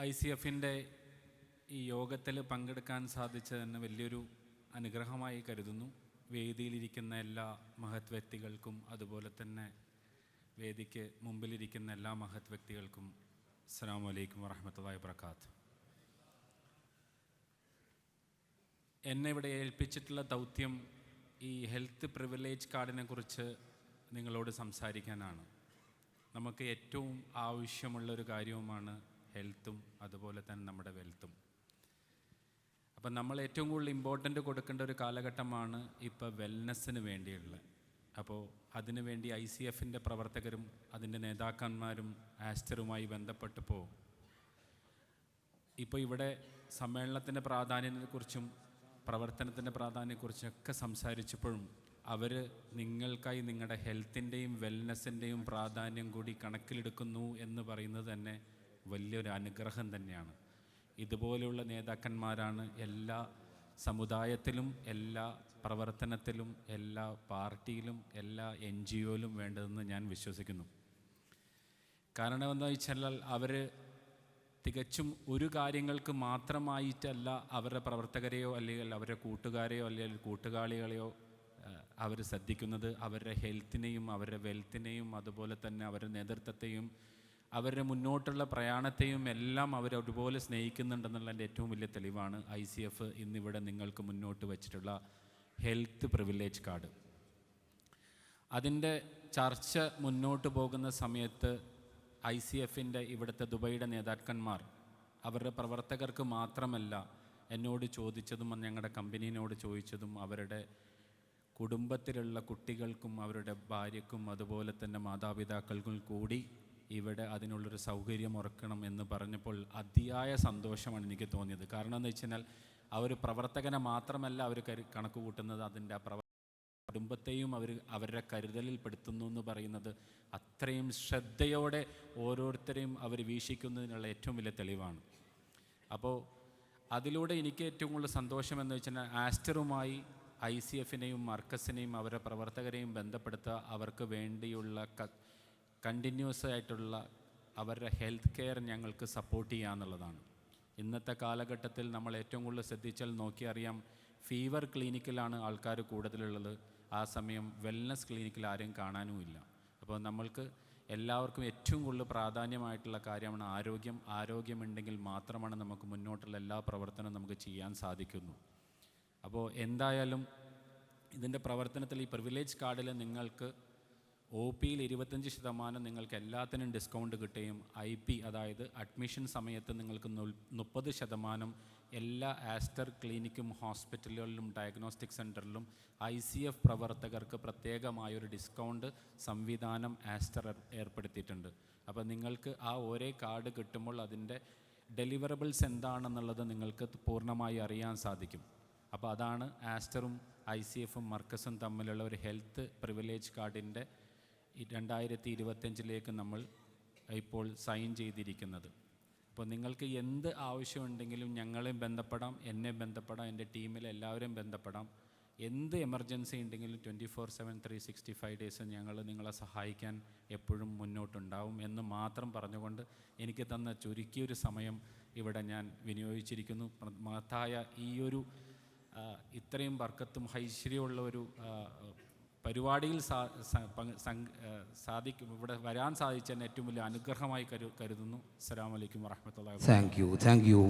I C എഫിന്റെ ഈ യോഗത്തിൽ പങ്കെടുക്കാൻ സാധിച്ചത് തന്നെ വലിയൊരു അനുഗ്രഹമായി കരുതുന്നു. വേദിയിലിരിക്കുന്ന എല്ലാ മഹത് വ്യക്തികൾക്കും അതുപോലെ തന്നെ വേദിക്ക് മുമ്പിലിരിക്കുന്ന എല്ലാ മഹത് വ്യക്തികൾക്കും അസ്സാം വലൈക്കും വറഹമത്തല്ലാ വർക്കാത്ത് എന്നെ ഇവിടെ ഏൽപ്പിച്ചിട്ടുള്ള ദൗത്യം ഈ ഹെൽത്ത് പ്രിവിലേജ് കാർഡിനെ കുറിച്ച് നിങ്ങളോട് സംസാരിക്കാനാണ്. നമുക്ക് ഏറ്റവും ആവശ്യമുള്ള ഒരു കാര്യവുമാണ് ഹെൽത്തും അതുപോലെ തന്നെ നമ്മുടെ വെൽത്തും. അപ്പം നമ്മൾ ഏറ്റവും കൂടുതൽ ഇമ്പോർട്ടന്റ് കൊടുക്കേണ്ട ഒരു കാലഘട്ടമാണ് ഇപ്പോൾ വെൽനെസ്സിന് വേണ്ടിയുള്ളത് അപ്പോൾ അതിനുവേണ്ടി ഐ സി എഫിന്റെ പ്രവർത്തകരും അതിന്റെ നേതാക്കന്മാരും ആസ്റ്ററുമായി ബന്ധപ്പെട്ടപ്പോൾ ഇപ്പോൾ ഇവിടെ സമ്മേളനത്തിന്റെ പ്രാധാന്യത്തെക്കുറിച്ചും പ്രവർത്തനത്തിന്റെ പ്രാധാന്യത്തെക്കുറിച്ചൊക്കെ സംസാരിച്ചപ്പോഴും അവർ നിങ്ങൾക്കായി നിങ്ങളുടെ ഹെൽത്തിന്റെയും വെൽനെസ്സിന്റെയും പ്രാധാന്യം കൂടി കണക്കിലെടുക്കുന്നു എന്ന് പറയുന്നത് തന്നെ വലിയൊരു അനുഗ്രഹം തന്നെയാണ്. ഇതുപോലെയുള്ള നേതാക്കന്മാരാണ് എല്ലാ സമുദായത്തിലും എല്ലാ പ്രവർത്തനത്തിലും എല്ലാ പാർട്ടിയിലും എല്ലാ എൻ ജി ഒയിലും വേണ്ടതെന്ന് ഞാൻ വിശ്വസിക്കുന്നു. കാരണം എന്താ വെച്ചാൽ അവർ തികച്ചും ഒരു കാര്യങ്ങൾക്ക് മാത്രമായിട്ടല്ല അവരുടെ പ്രവർത്തകരെയോ അല്ലെങ്കിൽ അവരുടെ കൂട്ടുകാരെയോ അല്ലെങ്കിൽ കൂട്ടുകാളികളെയോ അവർ ശ്രദ്ധിക്കുന്നത് അവരുടെ ഹെൽത്തിനെയും അവരുടെ വെൽത്തിനെയും അതുപോലെ തന്നെ അവരുടെ നേതൃത്വത്തെയും അവരുടെ മുന്നോട്ടുള്ള പ്രയാണത്തെയും എല്ലാം അവർ ഒരുപോലെ സ്നേഹിക്കുന്നുണ്ടെന്നുള്ളതിന്റെ ഏറ്റവും വലിയ തെളിവാണ് ഐ സി എഫ് ഇന്നിവിടെ നിങ്ങൾക്ക് മുന്നോട്ട് വച്ചിട്ടുള്ള ഹെൽത്ത് പ്രിവിലേജ് കാർഡ്. അതിന്റെ ചർച്ച മുന്നോട്ട് പോകുന്ന സമയത്ത് ഐ സി എഫിന്റെ ഇവിടുത്തെ ദുബൈയുടെ നേതാക്കന്മാർ അവരുടെ പ്രവർത്തകർക്ക് മാത്രമല്ല എന്നോട് ചോദിച്ചതും ഞങ്ങളുടെ കമ്പനീനോട് ചോദിച്ചതും അവരുടെ കുടുംബത്തിലുള്ള കുട്ടികൾക്കും അവരുടെ ഭാര്യക്കും അതുപോലെ തന്നെ മാതാപിതാക്കൾക്കും കൂടി ഇവിടെ അതിനുള്ളൊരു സൗകര്യം ഉറക്കണം എന്ന് പറഞ്ഞപ്പോൾ അതിയായ സന്തോഷമാണ് എനിക്ക് തോന്നിയത്. കാരണം എന്ന് വെച്ച് കഴിഞ്ഞാൽ ഒരു പ്രവർത്തകനെ മാത്രമല്ല അവർ കരു കണക്ക് കൂട്ടുന്നത് അതിന്റെ ആ പ്രവർ കുടുംബത്തെയും അവർ അവരുടെ കരുതലിൽ പെടുത്തുന്നു എന്ന് പറയുന്നത് അത്രയും ശ്രദ്ധയോടെ ഓരോരുത്തരെയും അവർ വീക്ഷിക്കുന്നതിനുള്ള ഏറ്റവും വലിയ തെളിവാണ്. അപ്പോൾ അതിലൂടെ എനിക്ക് ഏറ്റവും കൂടുതൽ സന്തോഷം എന്ന് വെച്ചാൽ ആസ്റ്ററുമായി ഐ സി എഫിനെയും മർക്കസിനെയും അവരുടെ പ്രവർത്തകരെയും ബന്ധപ്പെടുത്തുക അവർക്ക് വേണ്ടിയുള്ള കണ്ടിന്യൂസ് ആയിട്ടുള്ള അവരുടെ ഹെൽത്ത് കെയർ ഞങ്ങൾക്ക് സപ്പോർട്ട് ചെയ്യുക എന്നുള്ളതാണ്. ഇന്നത്തെ കാലഘട്ടത്തിൽ നമ്മൾ ഏറ്റവും കൂടുതൽ ശ്രദ്ധിച്ചാൽ നോക്കിയറിയാം ഫീവർ ക്ലിനിക്കിലാണ് ആൾക്കാർ കൂടുതലുള്ളത്. ആ സമയം വെൽനസ് ക്ലിനിക്കിൽ ആരെയും കാണാനുമില്ല അപ്പോൾ നമ്മൾക്ക് എല്ലാവർക്കും ഏറ്റവും കൂടുതൽ പ്രാധാന്യമായിട്ടുള്ള കാര്യമാണ് ആരോഗ്യം. ആരോഗ്യമുണ്ടെങ്കിൽ മാത്രമാണ് നമുക്ക് മുന്നോട്ടുള്ള എല്ലാ പ്രവർത്തനവും നമുക്ക് ചെയ്യാൻ സാധിക്കുന്നു. അപ്പോൾ എന്തായാലും ഇതിന്റെ പ്രവർത്തനത്തിൽ ഈ പ്രിവിലേജ് കാർഡിൽ നിങ്ങൾക്ക് ഒ പിയിൽ ഇരുപത്തഞ്ച് ശതമാനം നിങ്ങൾക്ക് എല്ലാത്തിനും ഡിസ്കൗണ്ട് കിട്ടുകയും ഐ പി അതായത് അഡ്മിഷൻ സമയത്ത് നിങ്ങൾക്ക് മുപ്പത് ശതമാനം എല്ലാ ആസ്റ്റർ ക്ലിനിക്കും ഹോസ്പിറ്റലുകളിലും ഡയഗ്നോസ്റ്റിക് സെന്ററിലും ഐ സി എഫ് പ്രവർത്തകർക്ക് പ്രത്യേകമായൊരു ഡിസ്കൗണ്ട് സംവിധാനം ആസ്റ്റർ ഏർപ്പെടുത്തിയിട്ടുണ്ട്. അപ്പോൾ നിങ്ങൾക്ക് ആ ഒരേ കാർഡ് കിട്ടുമ്പോൾ അതിന്റെ ഡെലിവറബിൾസ് എന്താണെന്നുള്ളത് നിങ്ങൾക്ക് പൂർണമായി അറിയാൻ സാധിക്കും. അപ്പോൾ അതാണ് ആസ്റ്ററും ഐ സി എഫും മർക്കസും തമ്മിലുള്ള ഒരു ഹെൽത്ത് പ്രിവിലേജ് കാർഡിന്റെ രണ്ടായിരത്തി ഇരുപത്തഞ്ചിലേക്ക് നമ്മൾ ഇപ്പോൾ സൈൻ ചെയ്തിരിക്കുന്നത്. അപ്പോൾ നിങ്ങൾക്ക് എന്ത് ആവശ്യമുണ്ടെങ്കിലും ഞങ്ങളെയും ബന്ധപ്പെടാം എന്നെ ബന്ധപ്പെടാം എന്റെ ടീമിലെ എല്ലാവരെയും ബന്ധപ്പെടാം. എന്ത് എമർജൻസി ഉണ്ടെങ്കിലും twenty four seven three sixty five days ഞങ്ങൾ നിങ്ങളെ സഹായിക്കാൻ എപ്പോഴും മുന്നോട്ടുണ്ടാവും എന്ന് മാത്രം പറഞ്ഞുകൊണ്ട് എനിക്ക് തന്ന ചുരുക്കിയൊരു സമയം ഇവിടെ ഞാൻ വിനിയോഗിച്ചിരിക്കുന്നു. മഹത്തായ ഈ ഒരു ഇത്രയും വർക്കത്തും ഐശ്വര്യമുള്ള ഒരു പരിപാടിയിൽ സാധിക്കും ഇവിടെ വരാൻ സാധിച്ചതിന് ഏറ്റവും വലിയ അനുഗ്രഹമായി കരുതുന്നു. അസ്സാം വലൈക്കും വാഹമത്തല്ല താങ്ക് യു താങ്ക് യു